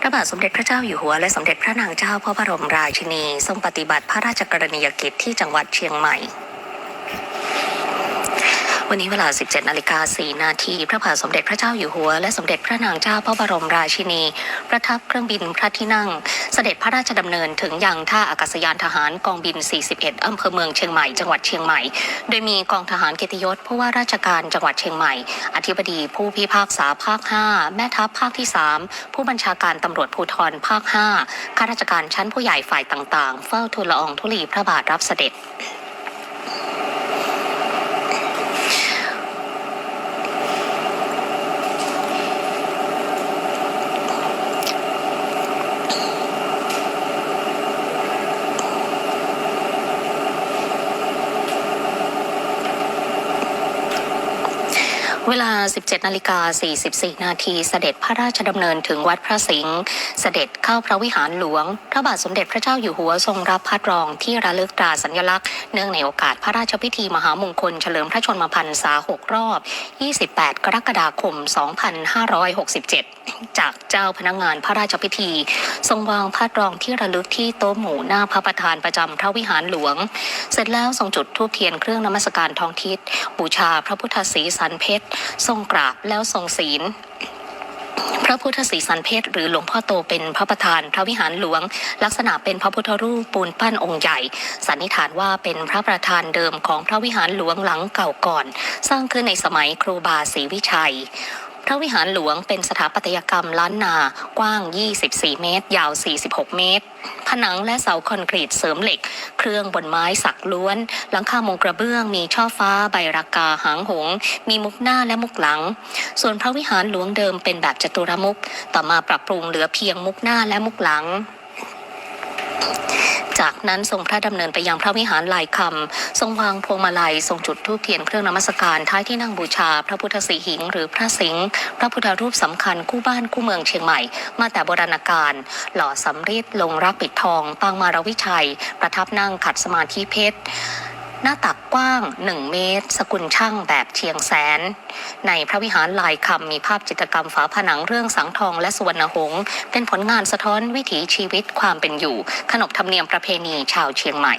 พระบาทสมเด็จพระเจ้าอยู่หัวและสมเด็จพระนางเจ้าพระบรมราชินีทรงปฏิบัติพระราชกรณียกิจที่จังหวัดเชียงใหม่ วันนี้เวลา 17 นาฬิกา 4 นาที พระบาทสมเด็จพระเจ้าอยู่หัว และสมเด็จพระนางเจ้าพระบรมราชินี ประทับเครื่องบินพระที่นั่ง เสด็จพระราชดำเนินถึงยังท่าอากาศยานทหารกองบิน 41 อำเภอเมืองเชียงใหม่จังหวัดเชียงใหม่ โดยมีกองทหารเกียรติยศผู้ว่าราชการจังหวัดเชียงใหม่ อธิบดีผู้พิพากษาภาค 5 แม่ทัพภาคที่ 3 ผู้บัญชาการตำรวจภูธรภาค 5 ข้าราชการชั้นผู้ใหญ่ฝ่ายต่างๆ เฝ้าทูลละอองธุลีพระบาทรับเสด็จ เวลา 17นาฬิกา44 นาทีเสด็จพระราชดำเนินถึงวัดพระสิงห์ เสด็จเข้าพระวิหารหลวง พระบาทสมเด็จพระเจ้าอยู่หัวทรงรับพัดรองที่ระลึกตราสัญลักษณ์ เนื่องในโอกาสพระราชพิธีมหามงคลเฉลิมพระชนมพรรษา 6 รอบ 28 กรกฎาคม 2567 จากเจ้าพนักงานพระราชพิธี ทรงวางพัดรองที่ระลึกที่โต๊ะหมู่หน้าพระประธานประจำพระวิหารหลวง เสร็จแล้วทรงจุดธูปเทียนเครื่องนมัสการทองทิศบูชาพระพุทธศีสันเพชรทรงกราบแล้วทรงศีลพระพุทธศีสันเพศหรือหลวงพ่อโตเป็นพระประธานพระวิหารหลวง ลักษณะเป็นพระพุทธรูปปูนปั้นองค์ใหญ่ สันนิษฐานว่าเป็นพระประธานเดิมของพระวิหารหลวงหลังเก่าก่อน สร้างขึ้นในสมัยครูบาศรีวิชัย พระวิหารหลวงเป็นสถาปัตยกรรมล้านนากว้าง 24 เมตร ยาว 46 เมตร ผนังและเสาคอนกรีตเสริมเหล็ก เครื่องบนไม้สักล้วน หลังคามุงกระเบื้องมีช่อฟ้าใบรากาหางหง มีมุกหน้าและมุกหลัง ส่วนพระวิหารหลวงเดิมเป็นแบบจัตุรมุก ต่อมาปรับปรุงเหลือเพียงมุกหน้าและมุกหลัง จากนั้นทรงพระดำเนินไปยังพระวิหารลายคำทรงวางพวงมาลัย ทรงจุดธูปเทียนเครื่องนมัสการท้ายที่นั่งบูชา พระพุทธสีหิง หรือพระสิงห์พระพุทธรูปสำคัญคู่บ้านคู่เมืองเชียงใหม่ มาแต่โบราณกาลหล่อสำริดลงรักปิดทอง ปางมารวิชัย ประทับนั่งขัดสมาธิเพชร น้าตักกว้าง 1 เมตร สกุลช่างแบบเชียงแสน ในพระวิหารลายคำมีภาพจิตรกรรมฝาผนังเรื่องสังทองและสุวรรณหงษ์เป็นผลงานสะท้อนวิถีชีวิตความเป็นอยู่ ขนบธรรมเนียมประเพณีชาวเชียงใหม่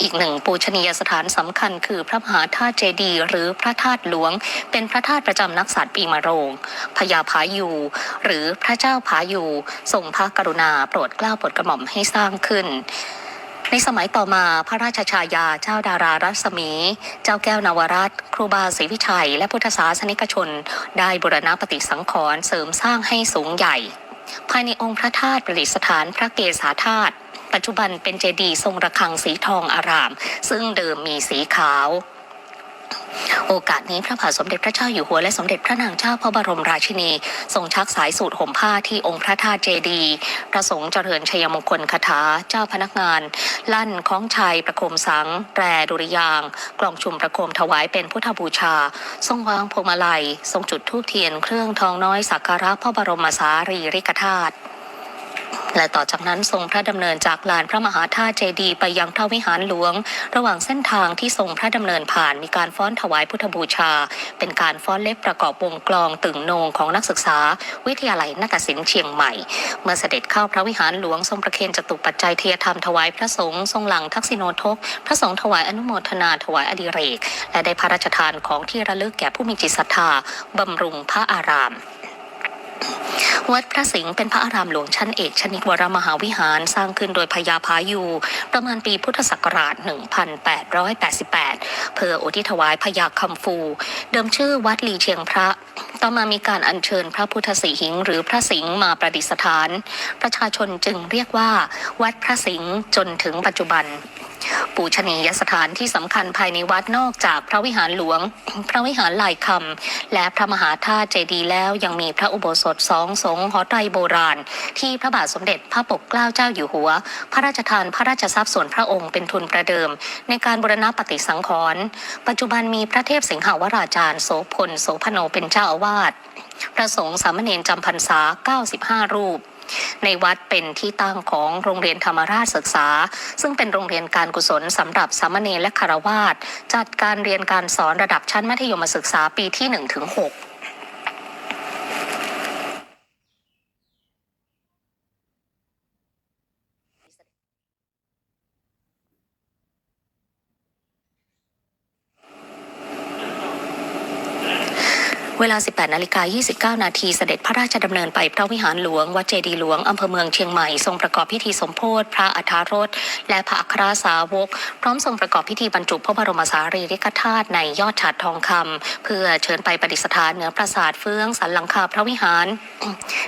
อีกหนึ่งปูชนียสถานสำคัญคือพระมหาธาตุเจดีย์หรือพระธาตุหลวง เป็นพระธาตุประจำนักษัตริย์ปีมะโรงพญาพายู หรือพระเจ้าพายูทรงพระกรุณาโปรดเกล้าโปรดกระหม่อมให้สร้างขึ้น ในสมัยต่อมาพระราชชายาเจ้าดารารัศมี เจ้าแก้วนวรัตครูบาศรีวิชัย และพุทธศาสนิกชน ได้บูรณะปฏิสังขรณ์เสริมสร้างให้สูงใหญ่ ภายในองค์พระธาตุประดิษฐานพระเกศาธาตุปัจจุบันเป็นเจดีย์ทรงระฆังสีทองอาราม ซึ่งเดิมมีสีขาว โอกาสนี้พระบาทสมเด็จพระเจ้าอยู่หัวและสมเด็จพระนางเจ้าพระบรมราชินี ทรงชักสายสูตรห่มผ้าที่องค์พระธาตุเจดีพระสงฆ์เจริญชัยมงคลคาถาเจ้าพนักงาน ลั่นคล้องชัยประโคมสังแตรดุริยาง กล่องชุมประโคมถวายเป็นพุทธบูชา ทรงวางพวงมาลัย ทรงจุดธูปเทียนเครื่องทองน้อยสักการะพระบรมสารีริกธาตุ และต่อจากนั้นทรงพระดำเนินจากลานพระมหาธาตุเจดีย์ไปยังพระวิหารหลวง ระหว่างเส้นทางที่ทรงพระดำเนินผ่านมีการฟ้อนถวายพุทธบูชา เป็นการฟ้อนเล็บประกอบวงกลองตึงโนงของนักศึกษา วิทยาลัยนาฏศิลป์เชียงใหม่ เมื่อเสด็จเข้าพระวิหารหลวงทรงประเคนจตุปัจจัยเทียธรรมถวายพระสงฆ์ทรงหลังทักษิโนทก พระสงฆ์ถวายอนุโมทนาถวายอดิเรก และได้พระราชทานของที่ระลึกแก่ผู้มีจิตศรัทธาบำรุงพระอาราม วัดพระสิงห์เป็นพระอารามหลวงชั้นเอกชนิดวรมหาวิหารสร้างขึ้นโดยพญาพายูประมาณปีพุทธศักราช 1888 เพื่ออุทิศถวายพญาคำฟู เดิมชื่อวัดลีเชียงพระต่อมามีการอัญเชิญพระพุทธสีหิง หรือพระสิงห์มาประดิษฐาน ประชาชนจึงเรียกว่า วัดพระสิงห์จนถึงปัจจุบัน ปูชนียสถานที่สำคัญภายในวัดนอกจากพระวิหารหลวง พระวิหารลายคำและพระมหาธาตุเจดีย์แล้วยังมีพระอุโบสถสองสงหอไตรโบราณ ที่พระบาทสมเด็จพระปกเกล้าเจ้าอยู่หัว พระราชทานพระราชทรัพย์ส่วนพระองค์เป็นทุนประเดิม ในการบูรณะปฏิสังขรณ์ปัจจุบันมีพระเทพสิงหาวราจารย์โสพลโสพโนเป็นเจ้าอาวาสพระสงฆ์สามเณรจำพรรษา 95 รูป ในวัดเป็นที่ตั้งของโรงเรียนธรรมราชศึกษา ซึ่งเป็นโรงเรียนการกุศลสำหรับสามเณรและคารวาสจัดการเรียนการสอนระดับชั้นมัธยมศึกษาปีที่1 เวลา 18นาฬิกา29 นาทีเสด็จพระราชดำเนินไปพระวิหารหลวง วัดเจดีย์หลวง อำเภอเมืองเชียงใหม่ ทรงประกอบพิธีสมโพธิพระอัฐารถและพระอัครสาวก พร้อมทรงประกอบพิธีบรรจุพระบรมสารีริกธาตุในยอดฉัตรทองคำเพื่อเชิญไปประดิษฐานเหนือปราสาทเฟืองสันหลังคาพระวิหาร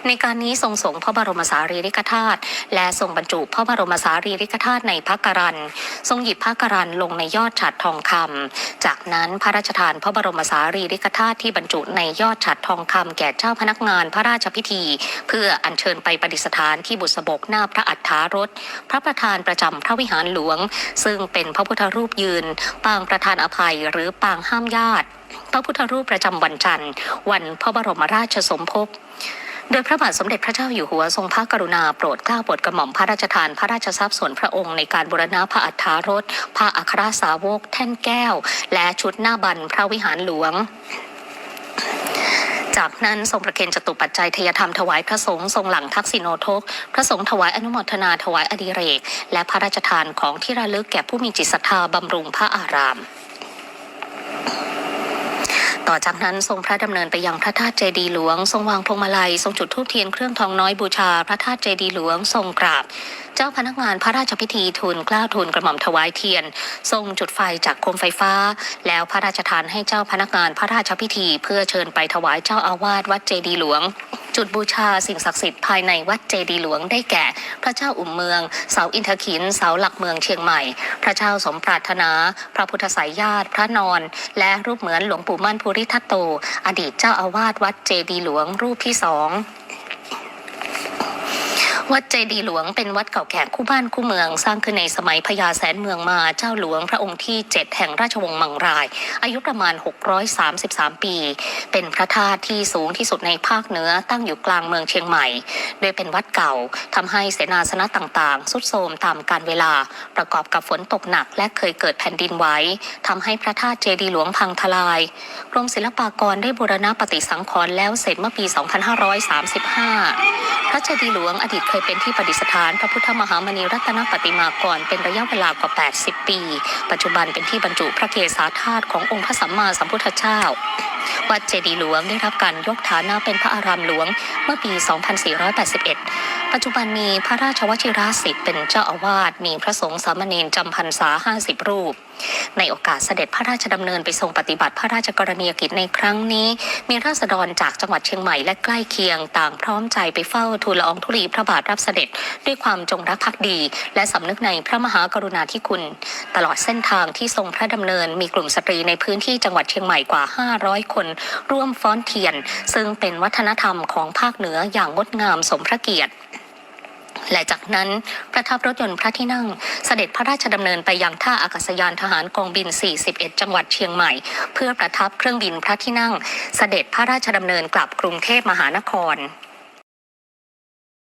ในการนี้ทรงส่งพระบรมสารีริกธาตุและทรงบรรจุพระบรมสารีริกธาตุในพระกรัน ทรงหยิบพระกรันลงในยอดฉัตรทองคำจากนั้นพระราชทานพระบรมสารีริกธาตุที่บรรจุในยอดฉัตรทองคำแก่เจ้าพนักงานพระราชพิธี เพื่ออัญเชิญไปประดิษฐานที่บุษบกหน้าพระอัฏฐารถ พระประธานประจำพระวิหารหลวง ซึ่งเป็นพระพุทธรูปยืน ปางประธานอภัยหรือปางห้ามญาติ พระพุทธรูปประจำวันจันทร์ วันพระบรมราชสมภพโดยพระบาทสมเด็จพระเจ้าอยู่หัวทรงพระกรุณาโปรดเกล้าโปรดกระหม่อมพระราชทานพระราชทรัพย์ส่วนพระองค์ในการบูรณะพระอัฏฐารถพระอัครสาวกแท่นแก้ว และชุดหน้าบันพระวิหารหลวง จากนั้นทรงประเคนจตุปัจจัยทยธรรมถวายพระสงฆ์ทรงหลังทักษิโนทก พระสงฆ์ถวายอนุโมทนาถวายอดิเรก และพระราชทานของที่ระลึกแก่ผู้มีจิตศรัทธาบำรุงพระอารามต่อจากนั้นทรงพระดำเนินไปยังพระธาตุเจดีหลวง ทรงวางพวงมาลัย ทรงจุดธูปเทียนเครื่องทองน้อยบูชา พระธาตุเจดีหลวง ทรงกราบ เจ้าพนักงานพระราชพิธีทูลกล้าทูลกระหม่อมถวายเทียน ทรงจุดไฟจากโคมไฟฟ้า แล้วพระราชทานให้เจ้าพนักงานพระราชพิธี เพื่อเชิญไปถวายเจ้าอาวาสวัดเจดีหลวงจุดบูชาสิ่งศักดิ์สิทธิ์ภายในวัดเจดีหลวงได้แก่ พระเจ้าอุ่มเมือง เสาอินทขิน เสาหลักเมืองเชียงใหม่ พระเจ้าสมปรารถนา พระพุทธสายญาติ พระนอน และรูปเหมือนหลวงปู่มั่นภูริทัตโต อดีตเจ้าอาวาสวัดเจดีหลวงรูปที่สอง วัดเจดีหลวงเป็นวัดเก่าแก่คู่บ้านคู่เมือง สร้างขึ้นในสมัยพญาแสนเมืองมาเจ้าหลวงพระองค์ที่ 7 แห่งราชวงศ์มังราย อายุประมาณ 633 ปี เป็นพระธาตุที่สูงที่สุดในภาคเหนือตั้งอยู่กลางเมืองเชียงใหม่ โดยเป็นวัดเก่าทำให้เสนาสนะต่างๆสุดโทรมตามกาลเวลา ประกอบกับฝนตกหนักและเคยเกิดแผ่นดินไหวทำให้พระธาตุเจดีหลวงพังทลายกรมศิลปากรได้บูรณะปฏิสังขรณ์แล้วเสร็จเมื่อปี 2535 พระเจดีหลวงอดีตเคยเป็นที่ประดิษฐานพระพุทธมหามณีรัตนปฏิมากรเป็นระยะเวลากว่า 80 ปี ปัจจุบันเป็นที่บรรจุพระเกศาธาตุขององค์พระสัมมาสัมพุทธเจ้า วัดเจดีหลวงได้รับการยกฐานะเป็นพระอารามหลวงเมื่อปี 2481 ปัจจุบันมีพระราชวชิราสิทธิ์เป็นเจ้าอาวาสมีพระสงฆ์สามเณรจำพรรษา 50 รูป ในโอกาสเสด็จพระราชดำเนินไปทรงปฏิบัติพระราชกรณียกิจในครั้งนี้ มีราษฎรจากจังหวัดเชียงใหม่และใกล้เคียงต่างพร้อมใจไปเฝ้าทูลละอองธุลีพระบาทรับเสด็จด้วยความจงรักภักดี และสำนึกในพระมหากรุณาธิคุณ ตลอดเส้นทางที่ทรงพระดำเนินมีกลุ่มสตรีในพื้นที่จังหวัดเชียงใหม่กว่า 500 คน ร่วมฟ้อนเทียน ซึ่งเป็นวัฒนธรรมของภาคเหนืออย่างงดงามสมพระเกียรติ และจากนั้นประทับรถยนต์พระที่นั่ง เสด็จพระราชดำเนินไปยังท่าอากาศยานทหารกองบิน 41 จังหวัดเชียงใหม่ เพื่อประทับเครื่องบินพระที่นั่ง เสด็จพระราชดำเนินกลับกรุงเทพมหานคร